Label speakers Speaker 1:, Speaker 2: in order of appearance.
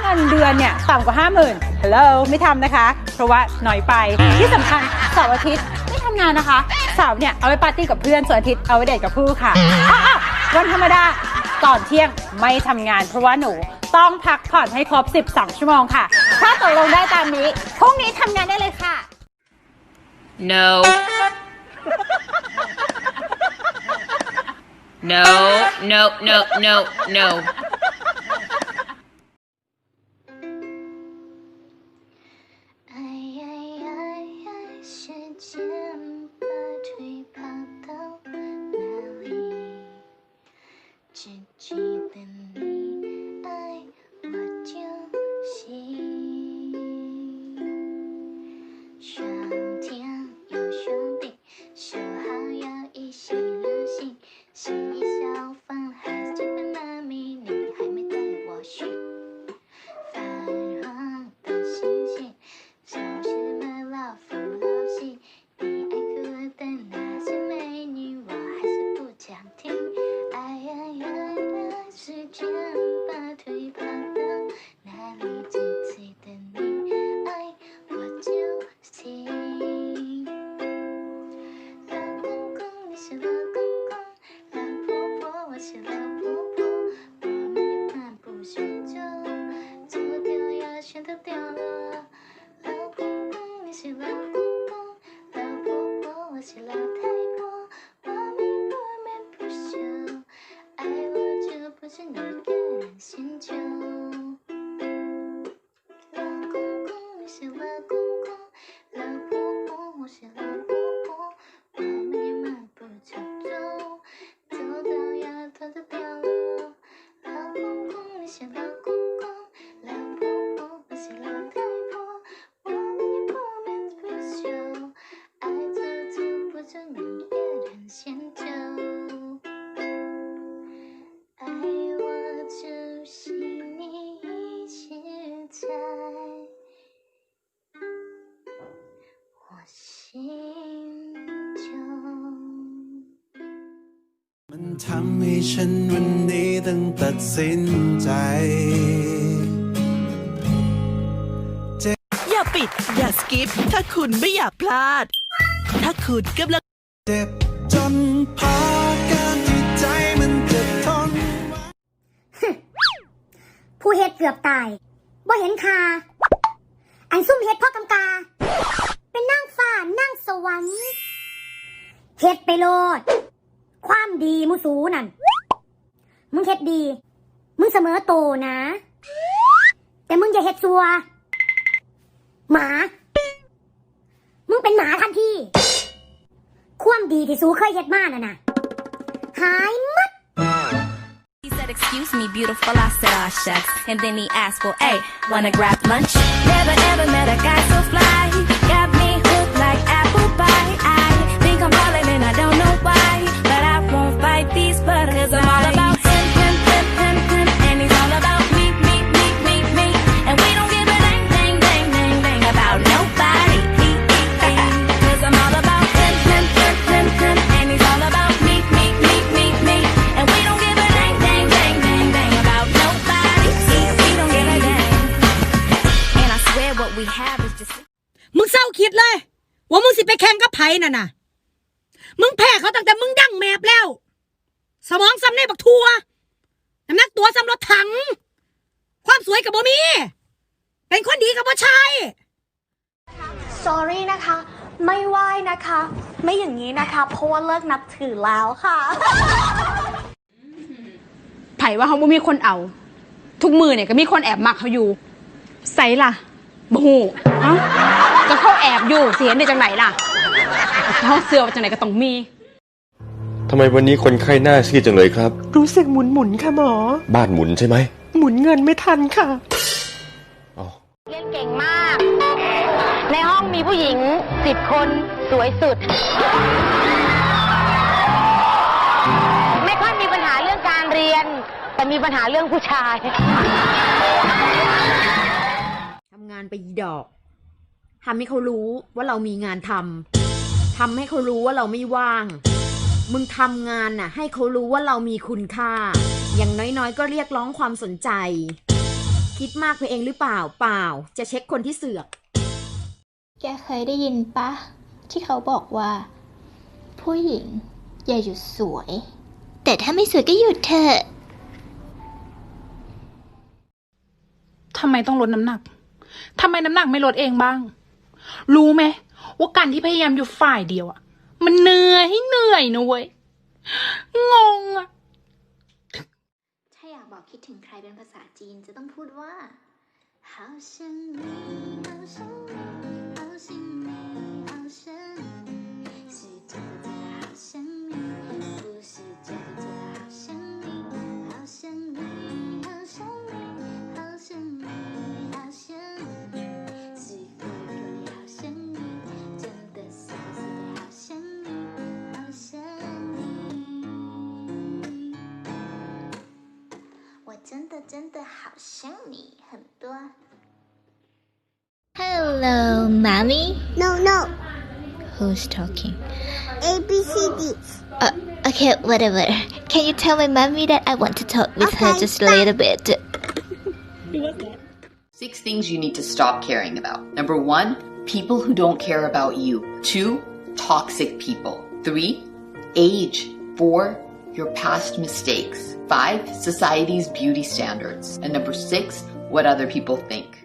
Speaker 1: เงินเดือนเนี่ยต่ำกว่า 5 0,000ฮัลโหลไม่ทำนะคะ เพราะว่าน้อยไปที่สำคัญเสาร์อาทิตย์ไม่ทำงานนะคะเสาร์เนี่ยเอาไว้ปาร์ตี้กับเพื่อนส่วนอาทิตย์เอาไว้เดทกับผู้ค่ะอ้าวๆวันธรรมดาก่อนเที่ยงไม่ทำงาน เพราะว่าหนูต้องพักผ่อนให้ครบ 12 ชั่วโมงค่ะ ถ้าตกลงได้ตามนี้พรุ่งนี้ทำงานได้เลยค่ะ
Speaker 2: No. No, no, no, no, no.
Speaker 3: ทำให้ฉันวันนี้ต้องตัดสินใจ
Speaker 4: อย่าปิด อย่าสกิป ถ้าคุณไม่อยากพลาด ถ้าคุณกำลัง
Speaker 3: เจ็บจนพอการที่ใจมันจะทน
Speaker 5: ผู้เฮ็ดเกือบตาย บ่เห็นคา อันซุ่มเฮ็ดพ่อกำกา เป็นนั่งฟ้านั่งสวรรค์ เฮ็ดไปโลด ดีมุสูนั่น มึงเฮ็ดดี มึงเสมอโตนะ แต่มึงอย่าเฮ็ดซัว หมา มึงเป็นหมาทันที ความดีที่สูเคยเฮ็ดมาน่ะนะหายหมด
Speaker 6: He said, excuse me, beautiful. I said, ah, shucks. And then he asked, well, hey, wanna grab lunch? Never ever met a guy so fly.
Speaker 7: คิดเลย ว่ามึงสิไปแข่งกับไผ่น่ะน่ะ มึงแพ้เขาตั้งแต่มึงดั้งแมบแล้ว สมองซ้ำในบักทัวน้ำหนักตัวซ้ำรถถัง ความสวยกับบ่มี เป็นคนดีกับบ่ใช่
Speaker 8: sorry นะคะ ไม่ไหว้นะคะ ไม่อย่างนี้นะคะเพราะว่าเลิกนับถือแล้วค่ะ
Speaker 9: ไผ่ว่าเขาบ่มีคนเอา ทุกมือเนี่ยก็มีคนแอบมักเขาอยู่ ใส่ล่ะบ่ฮู้เอ้าก็เขาแอบอยู่เสียได้จังไหนล่ะเขาเสือว่าจังไหนก็ต้องมี
Speaker 10: ทำไมวันนี้คนไข้หน้าซีดจังเลยครับ
Speaker 4: รู้สึกหมุนหมุนๆค่ะหมอ
Speaker 10: บ้านหมุนใช่ไหม
Speaker 4: หมุนเงินไม่ทันค่ะ
Speaker 10: อ๋อ
Speaker 11: เรียนเก่งมาก ในห้องมีผู้หญิงสิบคนสวยสุด ไม่ค่อยมีปัญหาเรื่องการเรียน แต่มีปัญหาเรื่องผู้ชาย
Speaker 12: ทำงานไปอีดอก ทำให้เขารู้ว่าเรามีงานทำทำให้เขารู้ว่าเราไม่ว่าง มึงทำงานน่ะ ให้เขารู้ว่าเรามีคุณค่า อย่างน้อยๆ ก็เรียกร้องความสนใจ คิดมากไปเองหรือเปล่าเปล่า จะเช็คคนที่เสือก
Speaker 2: แกเคยได้ยินปะ ที่เขาบอกว่า ผู้หญิง อย่าหยุดสวย แต่ถ้าไม่สวยก็หยุดเถอะ
Speaker 13: ทำไมต้องลดน้ำหนัก ทำไมน้ำหนักไม่ลดเองบ้าง รู้ไหมว่าการที่พยายามอยู่ฝ่ายเดียวอะมันเหนื่อยให้เหนื่อยนะเว้ย งงอะ
Speaker 2: ถ้าอยากบอกคิดถึงใครเป็นภาษาจีนจะต้องพูดว่า好想你 我真的真的好想你很多。Hello, mommy.
Speaker 14: No, no.
Speaker 2: Who's talking?
Speaker 14: A, B, C, D.
Speaker 2: Uh, okay, whatever. Can you tell my mommy that I want to talk with her
Speaker 14: Okay,
Speaker 2: just a little bit?
Speaker 15: Six things you need to stop caring about. Number one, people who don't care about you. Two, toxic people. Three, age. Four, your past mistakes. Five, society's beauty standards. And number six, what other people think.